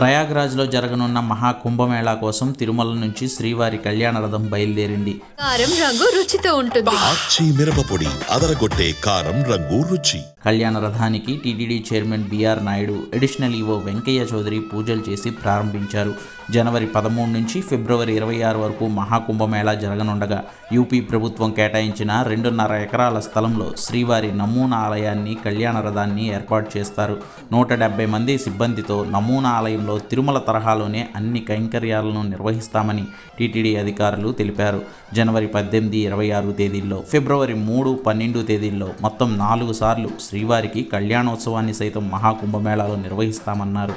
ప్రయాగ్రాజ్లో జరగనున్న మహాకుంభమేళా కోసం తిరుమల నుంచి శ్రీవారి కళ్యాణ రథం బయలుదేరింది. కారం రంగు రుచితో ఉంటుంది. ఆచి మిరపపొడి అదరగొట్టే కారం రంగు రుచి. కళ్యాణ రథానికి TTD chairman BR Naidu additional EO Venkaiah Chowdary పూజలు చేసి ప్రారంభించారు. జనవరి పదమూడు నుంచి ఫిబ్రవరి ఇరవై ఆరు వరకు మహాకుంభమేళా జరగనుండగా యూపీ ప్రభుత్వం కేటాయించిన రెండున్నర ఎకరాల స్థలంలో శ్రీవారి నమూనా ఆలయాన్ని కళ్యాణ రథాన్ని ఏర్పాటు చేస్తారు. నూట డెబ్బై మంది సిబ్బందితో నమూనా ఆలయంలో తిరుమల తరహాలోనే అన్ని కైంకర్యాలను నిర్వహిస్తామని టీటీడీ అధికారులు తెలిపారు. జనవరి పద్దెనిమిది ఇరవై ఆరు తేదీల్లో ఫిబ్రవరి మూడు పన్నెండు తేదీల్లో మొత్తం నాలుగు సార్లు శ్రీవారికి కళ్యాణోత్సవాన్ని సైతం మహాకుంభమేళాలో నిర్వహిస్తామన్నారు.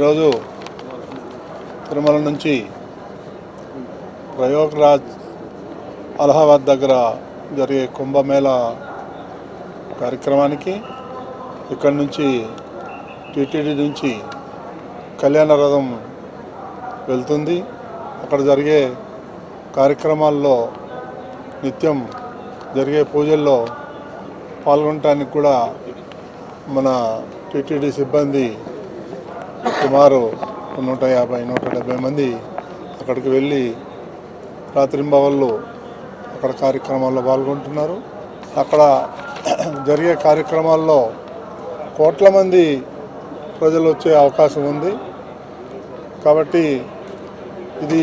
ఈరోజు తిరుమల నుంచి ప్రయోగరాజ్ అలహాబాద్ దగ్గర జరిగే కుంభమేళ కార్యక్రమానికి ఇక్కడి నుంచి టీటీడీ నుంచి కళ్యాణ రథం వెళ్తుంది. అక్కడ జరిగే కార్యక్రమాల్లో నిత్యం జరిగే పూజల్లో పాల్గొనటానికి కూడా మన టీటీడీ సిబ్బంది సుమారు నూట యాభై నూట డెబ్బై మంది అక్కడికి వెళ్ళి రాత్రింబవళ్ళు అక్కడ కార్యక్రమాల్లో పాల్గొంటున్నారు. అక్కడ జరిగే కార్యక్రమాల్లో కోట్ల మంది ప్రజలు వచ్చే అవకాశం ఉంది. కాబట్టి ఇది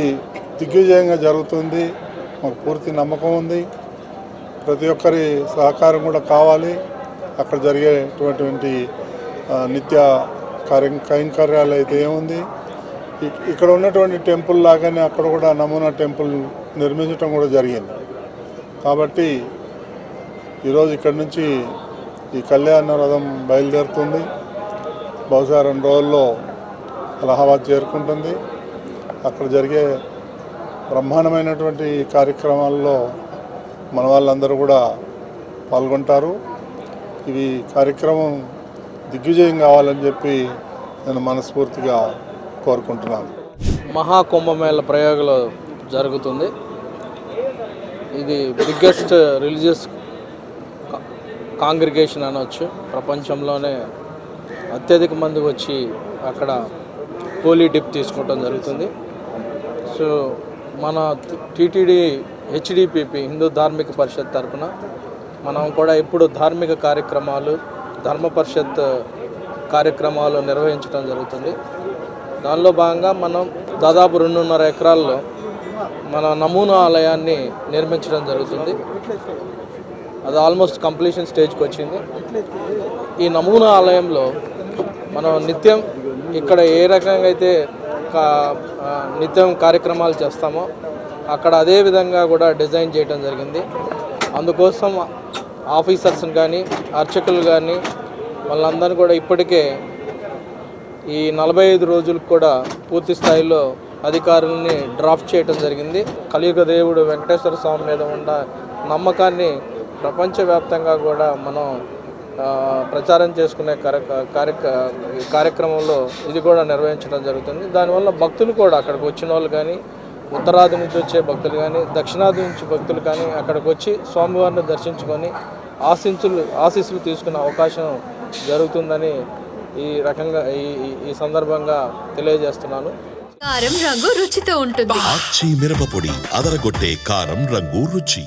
దిగ్విజయంగా జరుగుతుంది. మాకు పూర్తి నమ్మకం ఉంది. ప్రతి ఒక్కరి సహకారం కూడా కావాలి. అక్కడ జరిగేటువంటి నిత్య కార్య కైంకర్యాలు అయితే ఏముంది ఇక్కడ ఉన్నటువంటి టెంపుల్ లాగానే అక్కడ కూడా నమూనా టెంపుల్ నిర్మించడం కూడా జరిగింది. కాబట్టి ఈరోజు ఇక్కడ నుంచి ఈ కళ్యాణ రథం బయలుదేరుతుంది. బహుశా రెండు రోజుల్లో అలహాబాద్ చేరుకుంటుంది. అక్కడ జరిగే బ్రహ్మాండమైనటువంటి కార్యక్రమాల్లో మన వాళ్ళందరూ కూడా పాల్గొంటారు. ఇవి కార్యక్రమం దిగ్విజయం కావాలని చెప్పి నేను మనస్ఫూర్తిగా కోరుకుంటున్నాను. మహాకుంభమేళ ప్రయోగంలో జరుగుతుంది. ఇది బిగ్గెస్ట్ రిలీజియస్ కాంగ్రిగేషన్ అనవచ్చు ప్రపంచంలోనే అత్యధిక మంది వచ్చి అక్కడ హోలీ డిప్ తీసుకోవటం జరుగుతుంది. సో మన టీటీడీ హెచ్డిపిపి హిందూ ధార్మిక పరిషత్ తరఫున మనం కూడా ఇప్పుడు ధార్మిక కార్యక్రమాలు ధర్మ పరిషత్ కార్యక్రమాలు నిర్వహించడం జరుగుతుంది. దానిలో భాగంగా మనం దాదాపు రెండున్నర ఎకరాల్లో మన నమూనా ఆలయాన్ని నిర్మించడం జరుగుతుంది. అది ఆల్మోస్ట్ కంప్లీషన్ స్టేజ్కి వచ్చింది. ఈ నమూనా ఆలయంలో మనం నిత్యం ఇక్కడ ఏ రకంగా అయితే కా- నిత్యం కార్యక్రమాలు చేస్తామో అక్కడ అదే విధంగా కూడా డిజైన్ చేయడం జరిగింది. అందుకోసం ఆఫీసర్స్ని కానీ అర్చకులు కానీ వాళ్ళందరినీ కూడా ఇప్పటికే ఈ నలభై ఐదు రోజులకు కూడా పూర్తి స్థాయిలో అధికారుల్ని డ్రాఫ్ట్ చేయడం జరిగింది. కలియుగ దేవుడు వెంకటేశ్వర స్వామి మీద ఉన్న నమ్మకాన్ని ప్రపంచవ్యాప్తంగా కూడా మనం ప్రచారం చేసుకునే కార్యక్రమంలో ఇది కూడా నిర్వహించడం జరుగుతుంది. దానివల్ల భక్తులు కూడా అక్కడికి వచ్చిన వాళ్ళు కానీ ఉత్తరాది నుంచి వచ్చే భక్తులు కానీ దక్షిణాది నుంచి భక్తులు కానీ అక్కడికి వచ్చి స్వామివారిని దర్శించుకొని ఆశీస్సులు ఆశీస్సులు తీసుకునే అవకాశం జరుగుతుందని ఈ రకంగా ఈ ఈ- సందర్భంగా తెలియజేస్తున్నాను. కారం రంగు రుచితో ఉంటుంది. ఆచి మిరపపొడి అదరగొట్టే కారం రంగు రుచి.